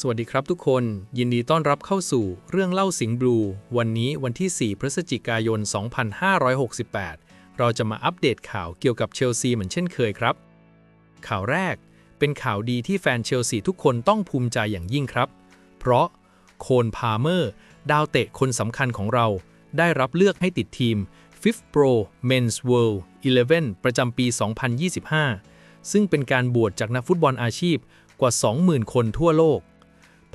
สวัสดีครับทุกคน ยินดีต้อนรับเข้าสู่เรื่องเล่าสิงห์บลู วันนี้วันที่ 4 พฤศจิกายน 2568 เราจะมาอัปเดตข่าวเกี่ยวกับเชลซีเหมือนเช่นเคยครับ ข่าวแรกเป็นข่าวดีที่แฟนเชลซีทุกคนต้องภูมิใจอย่างยิ่งครับ เพราะโคนพาเมอร์ ดาวเตะคนสำคัญของเรา ได้รับเลือกให้ติดทีม Fifth Pro Men's World 11 ประจำปี 2025 ซึ่งเป็นการบวชจากนักฟุตบอลอาชีพกว่า 20,000 คนทั่วโลก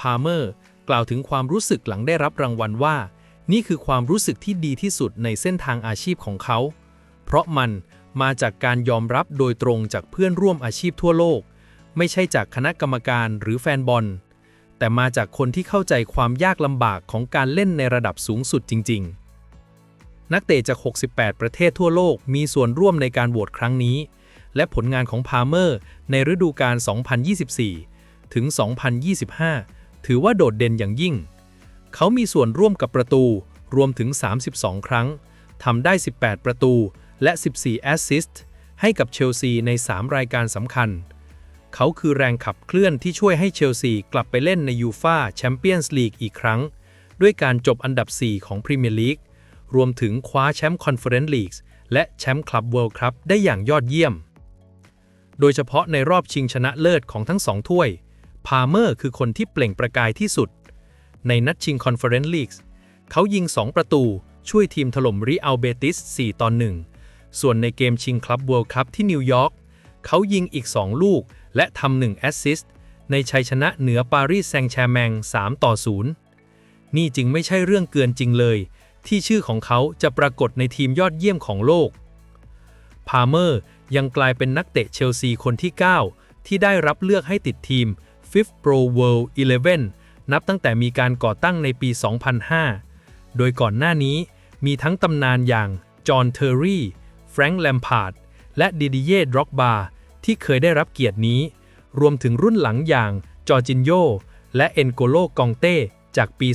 พาเมอร์ กล่าวถึงความรู้สึกหลังได้รับรางวัลว่า นี่คือความรู้สึกที่ดีที่สุดในเส้นทางอาชีพของเขา เพราะมันมาจากการยอมรับโดยตรงจากเพื่อนร่วมอาชีพทั่วโลก ไม่ใช่จากคณะกรรมการหรือแฟนบอล แต่มาจากคนที่เข้าใจความยากลำบากของการเล่นในระดับสูงสุดจริง ๆ นักเตะจาก 68 ประเทศทั่วโลกมีส่วนร่วมในการโหวตครั้งนี้ และผลงานของพาเมอร์ในฤดูกาล2024 ถึง 2025 ถือว่าโดดเด่นอย่างยิ่ง เขามีส่วนร่วมกับประตูรวมถึง 32 ครั้ง ทำได้ 18 ประตูและ 14 แอสซิสต์ ให้กับเชลซีใน 3 รายการสำคัญ เขาคือแรงขับเคลื่อนที่ช่วยให้เชลซีกลับไปเล่นในยูฟาแชมเปี้ยนส์ลีกอีกครั้ง ด้วยการจบอันดับ 4 ของพรีเมียร์ลีก รวมถึงคว้าแชมป์คอนเฟอเรนซ์ลีกและแชมป์คลับเวิลด์คัพได้อย่างยอดเยี่ยม โดยเฉพาะในรอบชิงชนะเลิศของทั้งสองถ้วย พาเมอร์คือคนที่เปล่งประกายที่สุด ในนัดชิงคอนเฟอเรนซ์ลีกเขายิง 2 ประตูช่วยทีมถล่มริอัลเบติส 4 ต่อ 1 ส่วนในเกมชิงคลับเวิลด์คัพที่นิวยอร์กเขายิงอีก 2 ลูกและทำ1แอสซิสต์ในชัยชนะเหนือปารีสแซงต์แชร์แมง 3 ต่อ 0 นี่จึงไม่ใช่เรื่องเกินจริงเลย ที่ชื่อของเขาจะปรากฏในทีมยอดเยี่ยมของโลก พาเมอร์ยังกลายเป็นนักเตะเชลซีคนที่ 9 ที่ได้รับเลือกให้ติดทีม Fifth Pro World 11 นับตั้งแต่มีการก่อตั้งในปี 2005 โดยก่อนหน้านี้มีทั้งตำนานอย่างจอห์นเทอร์รี่ แฟรงค์แลมพาร์ด และดิดิเย่ดร็อกบาที่เคยได้รับเกียรตินี้ รวมถึงรุ่นหลังอย่างจอร์จินโยและเอ็นโกโลกองเต้จากปี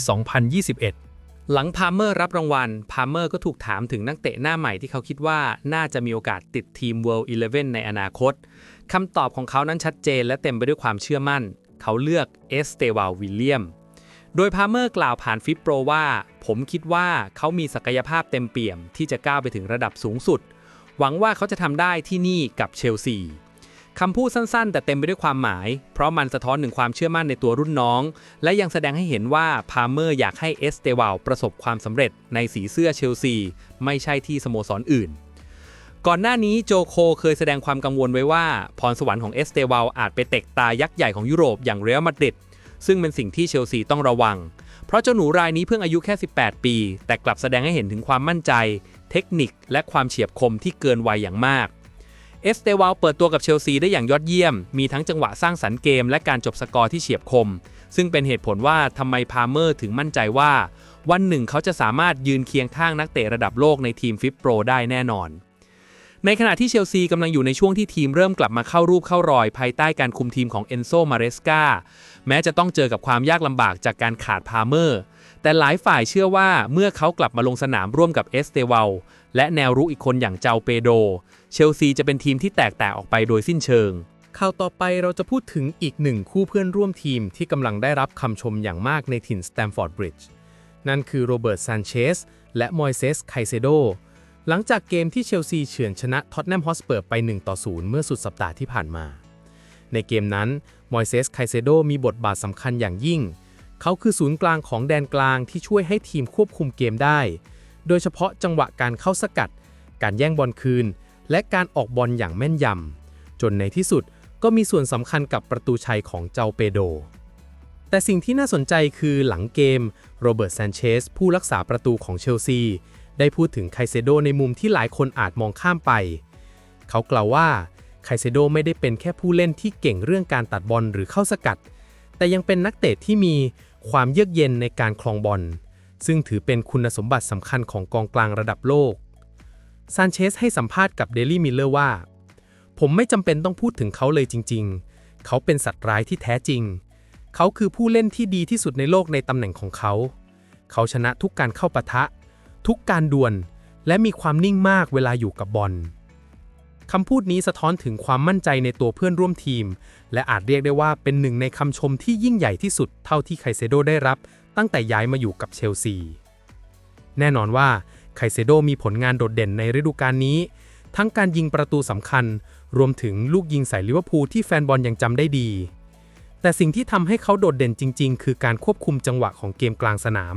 2021 หลังพาเมอร์รับรางวัล พาเมอร์ก็ถูกถามถึงนักเตะหน้าใหม่ที่เขาคิดว่าน่าจะมีโอกาสติดทีม World 11 ในอนาคต คำตอบของเขานั้นชัดเจนและเต็มไปด้วยความเชื่อมั่น เขาเลือกเอสเตวาลวิลเลียม โดยพาเมอร์กล่าวผ่านฟิปโปรว่า ผมคิดว่าเขามีศักยภาพเต็มเปี่ยม ที่จะก้าวไปถึงระดับสูงสุด หวังว่าเขาจะทำได้ที่นี่กับเชลซีคำพูดสั้นๆ แต่เต็มไปด้วยความหมาย เพราะมันสะท้อนถึงความเชื่อมั่นในตัวรุ่นน้อง และยังแสดงให้เห็นว่าพาเมอร์อยากให้เอสเตวาลประสบความสำเร็จในสีเสื้อเชลซี ไม่ใช่ที่สโมสรออื่น ก่อนหน้านี้โจโคเคยแสดงความกังวลไว้ว่า พรสวรรค์ของเอสเตวาลอาจไปเตะตายักษ์ใหญ่ของยุโรปอย่างเรอัลมาดริดซึ่งเป็นสิ่งที่เชลซีต้องระวัง เพราะเจ้าหนูรายนี้เพิ่งอายุแค่ 18 ปี แต่กลับแสดงให้เห็นถึงความมั่นใจ เทคนิค และความเฉียบคมที่เกินวัยอย่างมาก เอสเตวาลเปิดตัวกับเชลซีได้อย่างยอดเยี่ยม มีทั้งจังหวะสร้างสรรค์เกม และการจบสกอร์ที่เฉียบคม ซึ่งเป็นเหตุผลว่าทำไมพาเมอร์ถึงมั่นใจว่า วันหนึ่งเขาจะสามารถยืนเคียงข้างนักเตะระดับโลกในทีมฟิปโปรได้แน่นอน ในขณะที่เชลซีกำลังอยู่ในช่วงที่ทีมเริ่มกลับมาเข้ารูปเข้ารอยภายใต้การคุมทีมของเอนโซมาเรสกาแม้จะต้องเจอกับความยากลำบากจากการขาดพาเมอร์ แต่หลายฝ่ายเชื่อว่าเมื่อเขากลับมาลงสนามร่วมกับเอสเตวาลและแนวรุกอีกคนอย่างเจ้าเปโด เชลซีจะเป็นทีมที่แตกต่างออกไปโดยสิ้นเชิงข่าวต่อไปเราจะพูดถึงอีกหนึ่งคู่เพื่อนร่วมทีมที่กำลังได้รับคำชมอย่างมากในถิ่นสแตมฟอร์ดบริดจ์นั่นคือโรเบิร์ตซานเชสและมอยเซสไคเซโด หลังจากเกมที่เชลซีเฉือนชนะท็อตแนมฮอสเปอร์ไป 1 ต่อ 0 เมื่อสุดสัปดาห์ที่ผ่านมา ในเกมนั้น มอยเซสไคเซโดมีบทบาทสำคัญอย่างยิ่ง เขาคือศูนย์กลางของแดนกลางที่ช่วยให้ทีมควบคุมเกมได้ โดยเฉพาะจังหวะการเข้าสกัด การแย่งบอลคืน และการออกบอลอย่างแม่นยำ จนในที่สุดก็มีส่วนสำคัญกับประตูชัยของเจ้าเปโด แต่สิ่งที่น่าสนใจคือหลังเกมโรเบิร์ตซานเชสผู้รักษาประตูของเชลซี ได้พูดถึงไคเซโดในมุมที่หลายคนอาจมองข้ามไป เขากล่าวว่าไคเซโดไม่ได้เป็นแค่ผู้เล่นที่เก่งเรื่องการตัดบอลหรือเข้าสกัด แต่ยังเป็นนักเตะที่มีความเยือกเย็นในการคลองบอล ซึ่งถือเป็นคุณสมบัติสำคัญของกองกลางระดับโลก ซานเชสให้สัมภาษณ์กับเดลี่มิลเลอร์ว่า ผมไม่จำเป็นต้องพูดถึงเขาเลยจริง ๆ เขาเป็นสัตว์ร้ายที่แท้จริง เขาคือผู้เล่นที่ดีที่สุดในโลกในตำแหน่งของเขา เขาชนะทุกการเข้าปะทะ ทุกการดวล และมีความนิ่งมากเวลาอยู่กับบอลคำพูดนี้สะท้อนถึงความมั่นใจในตัวเพื่อนร่วมทีม และอาจเรียกได้ว่าเป็นหนึ่งในคำชมที่ยิ่งใหญ่ที่สุดเท่าที่ไคเซโดได้รับ ตั้งแต่ย้ายมาอยู่กับเชลซี แน่นอนว่าไคเซโดมีผลงานโดดเด่นในฤดูกาลนี้ ทั้งการยิงประตูสำคัญ รวมถึงลูกยิงใส่ลิเวอร์พูลที่แฟนบอลยังจำได้ดี แต่สิ่งที่ทำให้เขาโดดเด่นจริง ๆ คือการควบคุมจังหวะของเกมกลางสนาม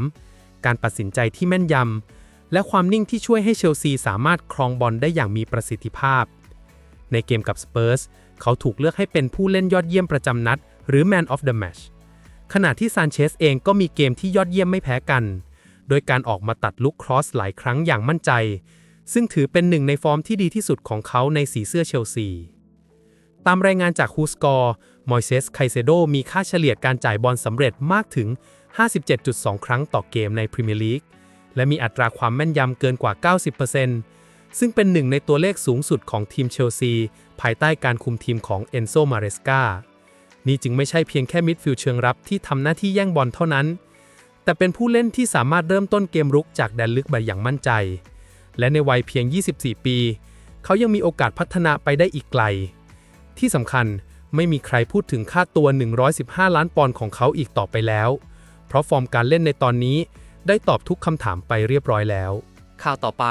การตัดสินใจที่แม่นยำ และความนิ่งที่ช่วยให้เชลซีสามารถครองบอลได้อย่างมีประสิทธิภาพ ในเกมกับสเปอร์สเขาถูกเลือกให้เป็นผู้เล่นยอดเยี่ยมประจำนัด หรือ Man of the Match ขณะที่ซานเชสเองก็มีเกมที่ยอดเยี่ยมไม่แพ้กัน โดยการออกมาตัดลุกครอสหลายครั้งอย่างมั่นใจ ซึ่งถือเป็นหนึ่งในฟอร์มที่ดีที่สุดของเขาในสีเสื้อเชลซี ตามรายงานจากฮูสกอร์มอยเซสไคเซโดมีค่าเฉลี่ยการจ่ายบอลสำเร็จมากถึง 57.2 ครั้งต่อเกมในพรีเมียร์ลีก และมีอัตราความแม่นยำเกินกว่า 90%ซึ่งเป็นหนึ่งในตัวเลขสูงสุดของทีมเชลซี ภายใต้การคุมทีมของเอนโซ มาเรสกานี่จึงไม่ใช่เพียงแค่มิดฟิลด์เชิงรับที่ทำหน้าที่แย่งบอลเท่านั้น แต่เป็นผู้เล่นที่สามารถเริ่มต้นเกมรุกจากแดนลึกแบบอย่างมั่นใจ และในวัยเพียง 24 ปี เขายังมีโอกาสพัฒนาไปได้อีกไกล ที่สำคัญไม่มีใครพูดถึงค่าตัว 115 ล้านปอนด์ของเขาอีกต่อไปแล้ว เพราะฟอร์มการเล่นในตอนนี้ ได้ตอบทุกคำถามไปเรียบร้อยแล้ว ข่าวต่อไป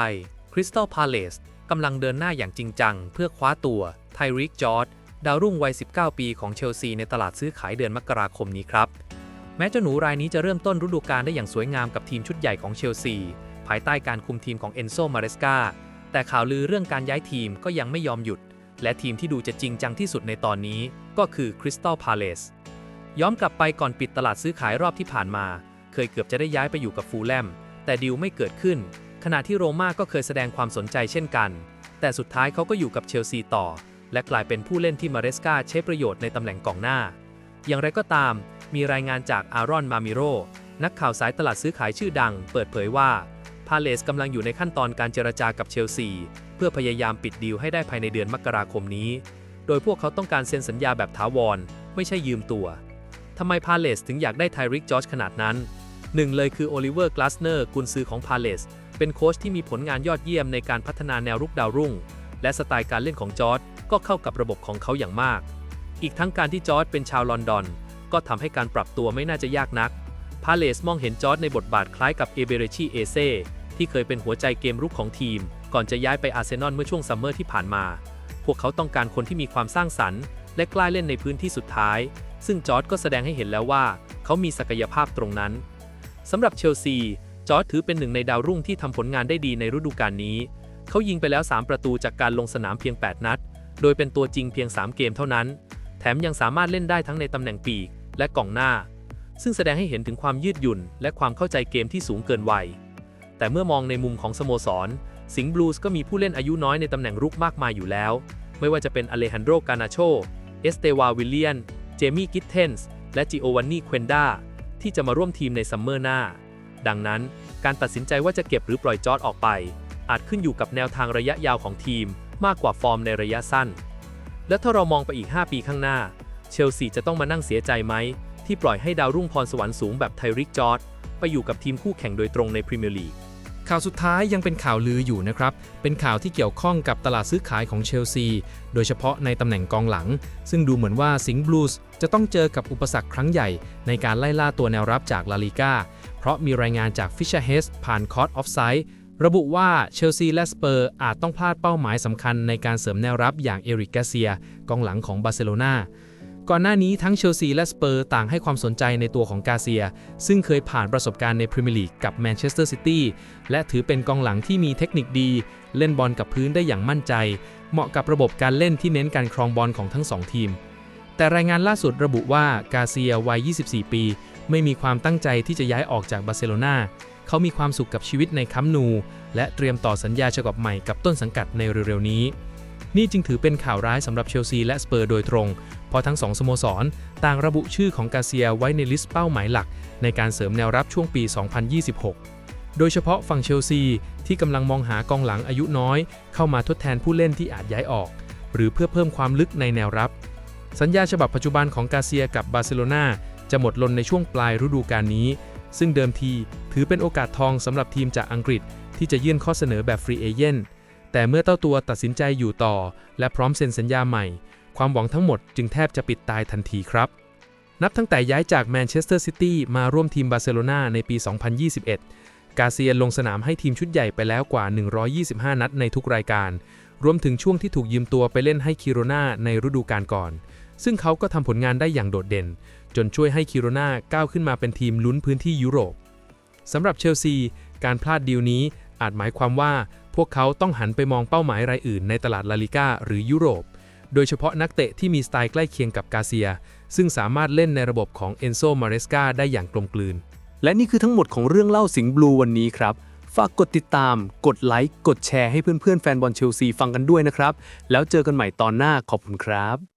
Crystal Palace กำลังเดินหน้าอย่างจริงจัง เพื่อคว้าตัวไทริกจอร์ดดาวรุ่งวัย 19 ปีของเชลซีในตลาดซื้อขายเดือนมกราคมนี้ครับ แม้เจ้าหนูรายนี้จะเริ่มต้นฤดูกาลได้อย่างสวยงามกับทีมชุดใหญ่ของเชลซี ภายใต้การคุมทีมของเอนโซมาเรสกาแต่ข่าวลือเรื่องการย้ายทีมก็ยังไม่ยอมหยุด และทีมที่ดูจะจริงจังที่สุดในตอนนี้ก็คือ Crystal Palace ย้อนกลับไปก่อนปิดตลาดซื้อขายรอบที่ผ่านมา เคยเกือบจะได้ย้ายไปอยู่กับฟูลแลม แต่ดีลไม่เกิดขึ้น ขณะที่โรม่าก็เคยแสดงความสนใจเช่นกัน แต่สุดท้ายเขาก็อยู่กับเชลซีต่อ และกลายเป็นผู้เล่นที่มาเรสกาใช้ประโยชน์ในตำแหน่งกองหน้า อย่างไรก็ตาม มีรายงานจากอารอนมามิโรนักข่าวสายตลาดซื้อขายชื่อดัง เปิดเผยว่าพาเลสกำลังอยู่ในขั้นตอนการเจรจากับเชลซี เพื่อพยายามปิดดีลให้ได้ภายในเดือนมกราคมนี้ โดยพวกเขาต้องการเซ็นสัญญาแบบถาวร ไม่ใช่ยืมตัวทำไมพาเลสถึงอยากได้ไทริกจอร์จขนาดนั้น หนึ่งเลยคือโอลิเวอร์ กลาสเนอร์ กุนซือของพาเลส เป็นโค้ชที่มีผลงานยอดเยี่ยมในการพัฒนาแนวรุกดาวรุ่ง และสไตล์การเล่นของจอร์จก็เข้ากับระบบของเขาอย่างมาก อีกทั้งการที่จอร์จเป็นชาวลอนดอน ก็ทำให้การปรับตัวไม่น่าจะยากนัก พาเลสมองเห็นจอร์จในบทบาทคล้ายกับเอเบเรชีเอเซ่ที่เคยเป็นหัวใจเกมรุกของทีม ก่อนจะย้ายไปอาร์เซนอลเมื่อช่วงซัมเมอร์ที่ผ่านมา พวกเขาต้องการคนที่มีความสร้างสรรค์ และกล้าเล่นในพื้นที่สุดท้าย ซึ่งจอร์จก็แสดงให้เห็นแล้วว่า เขามีศักยภาพตรงนั้น สำหรับเชลซี จอร์จถือเป็นหนึ่งในดาวรุ่งที่ทำผลงานได้ดีในฤดูกาลนี้ เขายิงไปแล้ว 3 ประตูจากการลงสนามเพียง 8 นัด โดยเป็นตัวจริงเพียง 3 เกมเท่านั้น แถมยังสามารถเล่นได้ทั้งในตำแหน่งปีกและกองหน้า ซึ่งแสดงให้เห็นถึงความยืดหยุ่น และความเข้าใจเกมที่สูงเกินวัย แต่เมื่อมองในมุมของสโมสร สิงห์บลูส์ก็มีผู้เล่นอายุน้อยในตำแหน่งรุกมากมายอยู่แล้ว ไม่ว่าจะเป็นอเลฮันโดรกานาโช เอสเตวา วิลเลียน เจมี่ กิตเทนส์ และจิโอวานนี่เควนดา ที่จะมาร่วมทีมในซัมเมอร์หน้า ดังนั้นการตัดสินใจว่าจะเก็บหรือปล่อยจอร์ดออกไป อาจขึ้นอยู่กับแนวทางระยะยาวของทีมมากกว่าฟอร์มในระยะสั้น และถ้าเรามองไปอีก 5 ปีข้างหน้า เชลซีจะต้องมานั่งเสียใจไหม ที่ปล่อยให้ดาวรุ่งพรสวรรค์สูงแบบไทริกจอร์ดไปอยู่กับทีมคู่แข่งโดยตรงในพรีเมียร์ลีก ข่าวสุดท้ายยังเป็นข่าวลืออยู่นะครับ เป็นข่าวที่เกี่ยวข้องกับตลาดซื้อขายของเชลซี โดยเฉพาะในตำแหน่งกองหลัง ซึ่งดูเหมือนว่าสิงห์บลูส์จะต้องเจอกับอุปสรรคครั้งใหญ่ ในการไล่ล่าตัวแนวรับจากลาลิก้า เพราะมีรายงานจากฟิชเชอร์เฮสผ่านคอร์ออฟไซด์ระบุว่าเชลซีและสเปอร์อาจต้องพลาดเป้าหมายสำคัญในการเสริมแนวรับอย่างเอริกกาเซีย กองหลังของบาร์เซโลนา ก่อนหน้านี้ทั้งเชลซีและสเปอร์ต่างให้ความสนใจในตัวของกาเซีย ซึ่งเคยผ่านประสบการณ์ในพรีเมียร์ลีกกับแมนเชสเตอร์ซิตี้และถือเป็นกองหลังที่มีเทคนิคดี เล่นบอลกับพื้นได้อย่างมั่นใจ เหมาะกับระบบการเล่นที่เน้นการครองบอลของทั้งสองทีม แต่รายงานล่าสุดระบุว่ากาเซียวัย 24 ปี ไม่มีความตั้งใจที่จะย้ายออกจากบาร์เซโลนาเขามีความสุขกับชีวิตในคัมป์นู และเตรียมต่อสัญญาฉบับใหม่กับต้นสังกัดในเร็วๆนี้ นี่จึงถือเป็นข่าวร้ายสำหรับเชลซีและสเปอร์โดยตรง เพราะทั้งสองสโมสร ต่างระบุชื่อของกาเซียไว้ในลิสต์เป้าหมายหลัก ในการเสริมแนวรับช่วงปี 2026 โดยเฉพาะฝั่งเชลซี ที่กำลังมองหากองหลังอายุน้อย เข้ามาทดแทนผู้เล่นที่อาจย้ายออก หรือเพื่อเพิ่มความลึกในแนวรับ สัญญาฉบับปัจจุบันของกาเซียกับบาร์เซโลนาจะหมดลงในช่วงปลายฤดูกาลนี้ ซึ่งเดิมทีถือเป็นโอกาสทองสำหรับทีมจากอังกฤษ ที่จะยื่นข้อเสนอแบบฟรีเอเจนต์ แต่เมื่อเต้าตัวตัดสินใจอยู่ต่อ และพร้อมเซ็นสัญญาใหม่ ความหวังทั้งหมดจึงแทบจะปิดตายทันทีครับ นับตั้งแต่ย้ายจากแมนเชสเตอร์ซิตี้มาร่วมทีมบาร์เซโลนาในปี 2021 กาเซียลงสนามให้ทีมชุดใหญ่ไปแล้วกว่า 125 นัดในทุกรายการ รวมถึงช่วงที่ถูกยืมตัวไปเล่นให้คิโรนาในฤดูกาลก่อน ซึ่งเขาก็ทำผลงานได้อย่างโดดเด่น จนช่วยให้คิโรนาก้าวขึ้นมาเป็นทีมลุ้นพื้นที่ยุโรปสำหรับเชลซี การพลาดดีลนี้อาจหมายความว่า พวกเขาต้องหันไปมองเป้าหมายรายอื่นในตลาดลาลิก้าหรือยุโรป โดยเฉพาะนักเตะที่มีสไตล์ใกล้เคียงกับกาเซีย ซึ่งสามารถเล่นในระบบของเอนโซมาเรสกาได้อย่างกลมกลืน และนี่คือทั้งหมดของเรื่องเล่าสิงห์บลูวันนี้ครับ ฝากกดติดตาม กดไลค์ กดแชร์ให้เพื่อนๆแฟนบอลเชลซีฟังกันด้วยนะครับ แล้วเจอกันใหม่ตอนหน้าขอบคุณครับ